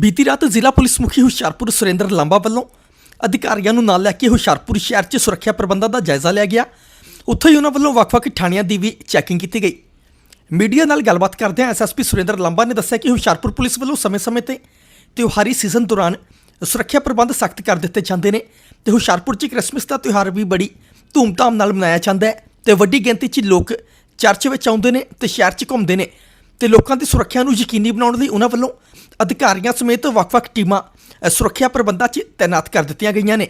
ਬੀਤੀ ਰਾਤ ਜ਼ਿਲ੍ਹਾ ਪੁਲਿਸ ਮੁਖੀ ਹੁਸ਼ਿਆਰਪੁਰ ਸੁਰਿੰਦਰ ਲਾਂਬਾ ਵੱਲੋਂ ਅਧਿਕਾਰੀਆਂ ਨੂੰ ਨਾਲ ਲੈ ਕੇ ਹੁਸ਼ਿਆਰਪੁਰ ਸ਼ਹਿਰ 'ਚ ਸੁਰੱਖਿਆ ਪ੍ਰਬੰਧਾਂ ਦਾ ਜਾਇਜ਼ਾ ਲਿਆ ਗਿਆ। ਉੱਥੇ ਹੀ ਉਹਨਾਂ ਵੱਲੋਂ ਵੱਖ-ਵੱਖ ਥਾਣਿਆਂ ਦੀ ਵੀ ਚੈਕਿੰਗ ਕੀਤੀ ਗਈ। ਮੀਡੀਆ ਨਾਲ ਗੱਲਬਾਤ ਕਰਦਿਆਂ ਐਸਐਸਪੀ ਸੁਰਿੰਦਰ ਲਾਂਬਾ ਨੇ ਦੱਸਿਆ ਕਿ ਹੁਸ਼ਿਆਰਪੁਰ ਪੁਲਿਸ ਵੱਲੋਂ ਸਮੇਂ-ਸਮੇਂ ਤੇ ਤਿਉਹਾਰੀ ਸੀਜ਼ਨ ਦੌਰਾਨ ਸੁਰੱਖਿਆ ਪ੍ਰਬੰਧ ਸਖਤ ਕਰ ਦਿੱਤੇ ਜਾਂਦੇ ਨੇ ਤੇ ਹੁਸ਼ਿਆਰਪੁਰ 'ਚ ਕ੍ਰਿਸਮਸ ਦਾ ਤਿਉਹਾਰ ਵੀ ਬੜੀ ਧੂਮਧਾਮ ਨਾਲ ਮਨਾਇਆ ਜਾਂਦਾ ਹੈ ਤੇ ਵੱਡੀ ਗਿਣਤੀ 'ਚ ਲੋਕ ਚਰਚ ਵਿੱਚ ਆਉਂਦੇ ਨੇ ਤੇ ਸ਼ਹਿਰ 'ਚ ਘੁੰਮਦੇ ਨੇ। ਤੇ ਲੋਕਾਂ ਦੀ ਸੁਰੱਖਿਆ ਨੂੰ ਯਕੀਨੀ ਬਣਾਉਣ ਲਈ ਉਹਨਾਂ ਵੱਲੋਂ ਅਧਿਕਾਰੀਆਂ ਸਮੇਤ ਵੱਖ-ਵੱਖ ਟੀਮਾਂ ਸੁਰੱਖਿਆ ਪ੍ਰਬੰਧਾਂ 'ਚ ਤਾਇਨਾਤ ਕਰ ਦਿੱਤੀਆਂ ਗਈਆਂ ਨੇ।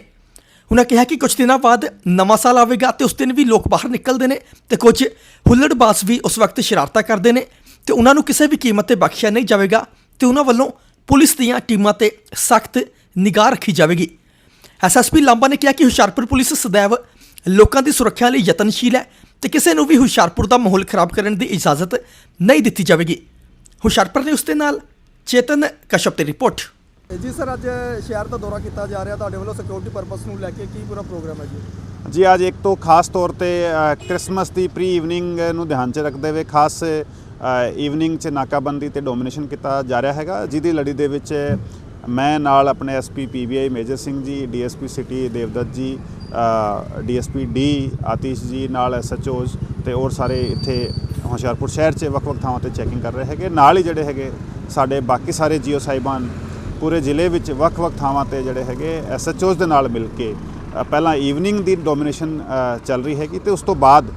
ਉਹਨਾਂ ਕਿਹਾ ਕਿ ਕੁਝ ਦਿਨਾਂ ਬਾਅਦ ਨਵਾਂ ਸਾਲ ਆਵੇਗਾ ਤੇ ਉਸ ਦਿਨ ਵੀ ਲੋਕ ਬਾਹਰ ਨਿਕਲਦੇ ਨੇ ਤੇ ਕੁਝ ਹੁੱਲੜਬਾਜ਼ ਵੀ ਉਸ ਵਕਤ ਸ਼ਰਾਰਤਾਂ ਕਰਦੇ ਨੇ ਤੇ ਉਹਨਾਂ ਨੂੰ ਕਿਸੇ ਵੀ ਕੀਮਤ ਤੇ ਬਖਸ਼ਿਆ ਨਹੀਂ ਜਾਵੇਗਾ ਤੇ ਉਹਨਾਂ ਵੱਲੋਂ ਪੁਲਿਸ ਦੀਆਂ ਟੀਮਾਂ ਤੇ ਸਖਤ ਨਿਗਾਹ ਰੱਖੀ ਜਾਵੇਗੀ। ਐਸਐਸਪੀ ਲਾਂਬਾ ਨੇ ਕਿਹਾ ਕਿ ਹੁਸ਼ਿਆਰਪੁਰ ਪੁਲਿਸ ਸदैव ਲੋਕਾਂ ਦੀ ਸੁਰੱਖਿਆ ਲਈ ਯਤਨਸ਼ੀਲ ਹੈ ਤੇ ਕਿਸੇ ਨੂੰ ਵੀ ਹੁਸ਼ਿਆਰਪੁਰ ਦਾ ਮਾਹੌਲ ਖਰਾਬ ਕਰਨ ਦੀ ਇਜਾਜ਼ਤ ਨਹੀਂ ਦਿੱਤੀ ਜਾਵੇਗੀ। ਹੁਸ਼ਿਆਰਪੁਰ ਨੇ ਉਸ ਦੇ ਨਾਲ ਚੇਤਨ ਕਸ਼ਪ ਦੀ ਰਿਪੋਰਟ। ਜੀ ਸਰ ਅੱਜ ਸ਼ਹਿਰ ਦਾ ਦੌਰਾ ਕੀਤਾ ਜਾ ਰਿਹਾ। ਤੁਹਾਡੇ ਵੱਲੋਂ ਸਿਕਿਉਰਿਟੀ ਪਰਪਸ ਨੂੰ ਲੈ ਕੇ ਕੀ ਪੂਰਾ ਪ੍ਰੋਗਰਾਮ ਹੈ ਜੀ? ਜੀ ਅੱਜ ਇੱਕ ਤੋਂ ਖਾਸ ਤੌਰ ਤੇ ਕ੍ਰਿਸਮਸ ਦੀ ਪ੍ਰੀ ਈਵਨਿੰਗ ਨੂੰ ਧਿਆਨ 'ਚ ਰੱਖਦੇ ਹੋਏ ਖਾਸ ਈਵਨਿੰਗ 'ਚ ਨਾਕਾਬੰਦੀ ਤੇ ਡੋਮੀਨੇਸ਼ਨ ਕੀਤਾ ਜਾ ਰਿਹਾ ਹੈਗਾ। ਜਿਹਦੀ ਲੜੀ ਦੇ ਵਿੱਚ ਮੈਂ ਨਾਲ ਆਪਣੇ SP PBI major Singh ji DSP city Devdutt ਜੀ ਡੀਐਸਪੀ ਡੀ ਆਤੀਸ਼ ਜੀ ਨਾਲ ਐਸਐਚਓਜ਼ ਤੇ ਹੋਰ ਸਾਰੇ ਇੱਥੇ ਹੁਸ਼ਿਆਰਪੁਰ ਸ਼ਹਿਰ 'ਚ ਵੱਖ-ਵੱਖ ਥਾਵਾਂ ਤੇ ਚੈਕਿੰਗ ਕਰ ਰਹੇ ਹੈਗੇ। ਨਾਲ ਹੀ ਜਿਹੜੇ ਹੈਗੇ ਸਾਡੇ ਬਾਕੀ ਸਾਰੇ ਜੀਓ ਸਾਹਿਬਾਨ ਪੂਰੇ ਜ਼ਿਲ੍ਹੇ ਵਿੱਚ ਵੱਖ-ਵੱਖ ਥਾਵਾਂ ਤੇ ਜਿਹੜੇ ਹੈਗੇ ਐਸਐਚਓਜ਼ ਦੇ ਨਾਲ ਮਿਲ ਕੇ ਪਹਿਲਾਂ ਈਵਨਿੰਗ ਦੀ ਡੋਮੀਨੇਸ਼ਨ ਚੱਲ ਰਹੀ ਹੈਗੀ ਤੇ ਉਸ ਤੋਂ ਬਾਅਦ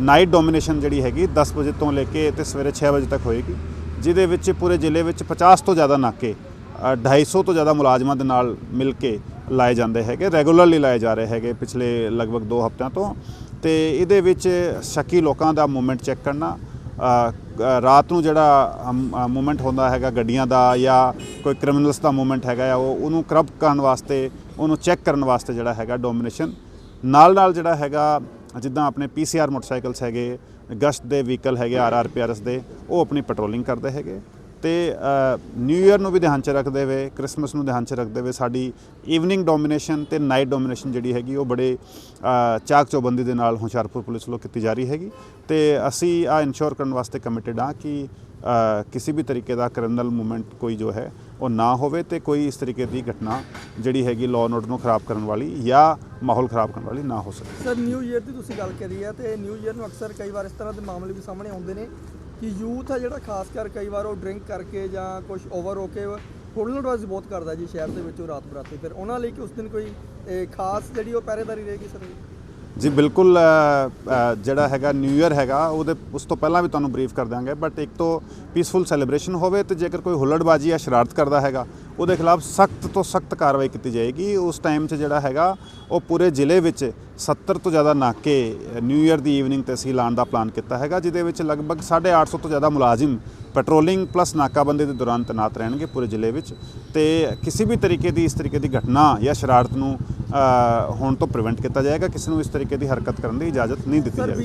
ਨਾਈਟ ਡੋਮੀਨੇਸ਼ਨ ਜਿਹੜੀ ਹੈਗੀ 10 ਵਜੇ ਤੋਂ ਲੈ ਕੇ ਤੇ ਸਵੇਰੇ 6 ਵਜੇ ਤੱਕ ਹੋਏਗੀ ਜਿਹਦੇ ਵਿੱਚ ਪੂਰੇ ਜ਼ਿਲ੍ਹੇ ਵਿੱਚ 50 ਤੋਂ ਜ਼ਿਆਦਾ ਨਾਕੇ ਅ, 250 ਤੋਂ ਜ਼ਿਆਦਾ ਮੁਲਾਜ਼ਮਾਂ ਦੇ ਨਾਲ ਮਿਲ ਕੇ ਲਾਏ ਜਾਂਦੇ ਹੈਗੇ, ਰੈਗੂਲਰਲੀ ਲਾਏ ਜਾ ਰਹੇ ਹੈਗੇ ਪਿਛਲੇ ਲਗਭਗ 2 ਹਫ਼ਤਿਆਂ ਤੋਂ। ਤੇ ਇਹਦੇ ਵਿੱਚ ਸ਼ੱਕੀ ਲੋਕਾਂ ਦਾ ਮੂਵਮੈਂਟ ਚੈੱਕ ਕਰਨਾ ਰਾਤ ਨੂੰ ਜਿਹੜਾ ਮੂਵਮੈਂਟ ਹੁੰਦਾ ਹੈਗਾ ਗੱਡੀਆਂ ਦਾ ਜਾਂ ਕੋਈ ਕ੍ਰਿਮੀਨਲਸ ਦਾ ਮੂਵਮੈਂਟ ਹੈਗਾ ਆ, ਉਹ, ਉਹਨੂੰ ਕਰਬ ਕਰਨ ਵਾਸਤੇ, ਉਹਨੂੰ ਚੈੱਕ ਕਰਨ ਵਾਸਤੇ ਜਿਹੜਾ ਹੈਗਾ ਡੋਮੀਨੇਸ਼ਨ। ਨਾਲ ਨਾਲ ਜਿਹੜਾ ਹੈਗਾ ਜਿੱਦਾਂ ਆਪਣੇ ਪੀਸੀਆਰ ਮੋਟਰਸਾਈਕਲਸ ਹੈਗੇ, ਗਸ਼ਤ ਦੇ ਵਹੀਕਲ ਹੈਗੇ ਆਰਆਰਪੀਆਰਐਸ ਦੇ, ਉਹ ਆਪਣੀ ਪੈਟਰੋਲਿੰਗ ਕਰਦੇ ਹੈਗੇ। ਤੇ ਨਿਊ ਇਅਰ ਨੂੰ ਵੀ ਧਿਆਨ ਚ ਰੱਖਦੇ ਹੋਏ ਕ੍ਰਿਸਮਸ ਨੂੰ ਧਿਆਨ ਚ ਰੱਖਦੇ ਹੋਏ ਸਾਡੀ ਈਵਨਿੰਗ ਡੋਮੀਨੇਸ਼ਨ ਤੇ ਨਾਈਟ ਡੋਮੀਨੇਸ਼ਨ ਜਿਹੜੀ ਹੈਗੀ, ਉਹ ਬੜੇ ਚਾਕ ਚੌਬੰਦੀ ਦੇ ਨਾਲ ਹੁਸ਼ਿਆਰਪੁਰ ਪੁਲਿਸ ਵੱਲੋਂ ਕੀਤੀ ਜਾ ਰਹੀ ਹੈਗੀ। ਤੇ ਅਸੀਂ ਆ ਇਨਸ਼ੋਰ ਕਰਨ ਵਾਸਤੇ ਕਮਿਟਡ ਆ ਕਿ ਕਿਸੇ ਵੀ ਤਰੀਕੇ ਦਾ ਕ੍ਰਿਮੀਨਲ ਮੂਵਮੈਂਟ ਕੋਈ ਜੋ ਹੈ, ਉਹ ਨਾ ਹੋਵੇ ਤੇ ਕੋਈ ਇਸ ਤਰੀਕੇ ਦੀ ਘਟਨਾ ਜਿਹੜੀ ਹੈਗੀ ਲਾਅ ਨੋਟ ਨੂੰ ਖਰਾਬ ਕਰਨ ਵਾਲੀ ਜਾਂ ਮਾਹੌਲ ਖਰਾਬ ਕਰਨ ਵਾਲੀ ਨਾ ਹੋ ਸਕੇ। ਸਰ ਨਿਊ ਈਅਰ ਦੀ ਤੁਸੀਂ ਗੱਲ ਕਰੀ ਹੈ ਤੇ ਨਿਊ ਈਅਰ ਨੂੰ ਅਕਸਰ ਕਈ ਵਾਰ ਇਸ ਤਰ੍ਹਾਂ ਦੇ ਮਾਮਲੇ ਵੀ ਸਾਹਮਣੇ ਆਉਂਦੇ ਨੇ ਕਿ ਯੂਥ ਹੈ ਜਿਹੜਾ ਖਾਸ ਕਰ ਕਈ ਵਾਰ ਉਹ ਡਰਿੰਕ ਕਰਕੇ ਜਾਂ ਕੁਝ ਓਵਰ ਹੋ ਕੇ ਹੁੱਲੜਬਾਜ਼ੀ ਬਹੁਤ ਕਰਦਾ ਜੀ ਸ਼ਹਿਰ ਦੇ ਵਿੱਚ ਉਹ ਰਾਤ ਬਰਾਤੇ। ਫਿਰ ਉਹਨਾਂ ਲਈ ਕਿ ਉਸ ਦਿਨ ਕੋਈ ਖਾਸ ਜਿਹੜੀ ਉਹ ਪਹਿਰੇਦਾਰੀ ਰਹੇਗੀ ਸਰ? ਜੀ, ਬਿਲਕੁਲ ਜਿਹੜਾ ਹੈਗਾ ਨਿਊ ਇਅਰ ਹੈਗਾ, ਉਹਦੇ, ਉਸ ਤੋਂ ਪਹਿਲਾਂ ਵੀ ਤੁਹਾਨੂੰ ਬਰੀਫ ਕਰ ਦਾਂਗੇ ਬਟ ਇੱਕ ਤੋਂ ਪੀਸਫੁਲ ਸੈਲੀਬ੍ਰੇਸ਼ਨ ਹੋਵੇ ਤੇ ਜੇਕਰ ਕੋਈ ਹੁੱਲੜਬਾਜ਼ੀ ਜਾਂ ਸ਼ਰਾਰਤ ਕਰਦਾ ਹੈਗਾ, ਉਹਦੇ ਖਿਲਾਫ ਸਖਤ ਤੋਂ ਸਖਤ ਕਾਰਵਾਈ ਕੀਤੀ ਜਾਏਗੀ। ਉਸ ਟਾਈਮ 'ਚ ਜਿਹੜਾ ਹੈਗਾ, ਉਹ ਪੂਰੇ ਜ਼ਿਲ੍ਹੇ ਵਿੱਚ 70 ਤੋਂ ਜ਼ਿਆਦਾ ਨਾਕੇ ਨਿਊ ਇਅਰ ਦੀ ਈਵਨਿੰਗ ਤੇ ਅਸੀਂ ਲਾਉਣ ਦਾ ਪਲਾਨ ਕੀਤਾ ਹੈਗਾ, ਜਿਹਦੇ ਵਿੱਚ ਲਗਭਗ 850 ਤੋਂ ਜ਼ਿਆਦਾ ਮੁਲਾਜ਼ਮ ਪੈਟਰੋਲਿੰਗ ਪਲੱਸ ਨਾਕਾਬੰਦੀ ਦੇ ਦੌਰਾਨ ਤੈਨਾਤ ਰਹਿਣਗੇ ਪੂਰੇ ਜ਼ਿਲ੍ਹੇ ਵਿੱਚ। ਤੇ ਕਿਸੇ ਵੀ ਤਰੀਕੇ ਦੀ, ਇਸ ਤਰੀਕੇ ਦੀ ਘਟਨਾ ਜਾਂ ਸ਼ਰਾਰਤ ਨੂੰ ਹੋਣ ਤੋਂ ਪ੍ਰੀਵੈਂਟ ਕੀਤਾ ਜਾਏਗਾ ਕਿਸੇ ਨੂੰ ਇਸ ਤਰੀਕੇ ਦੀ ਹਰਕਤ ਕਰਨ ਦੀ ਇਜਾਜ਼ਤ ਨਹੀਂ ਦਿੱਤੀ ਜਾਏਗੀ।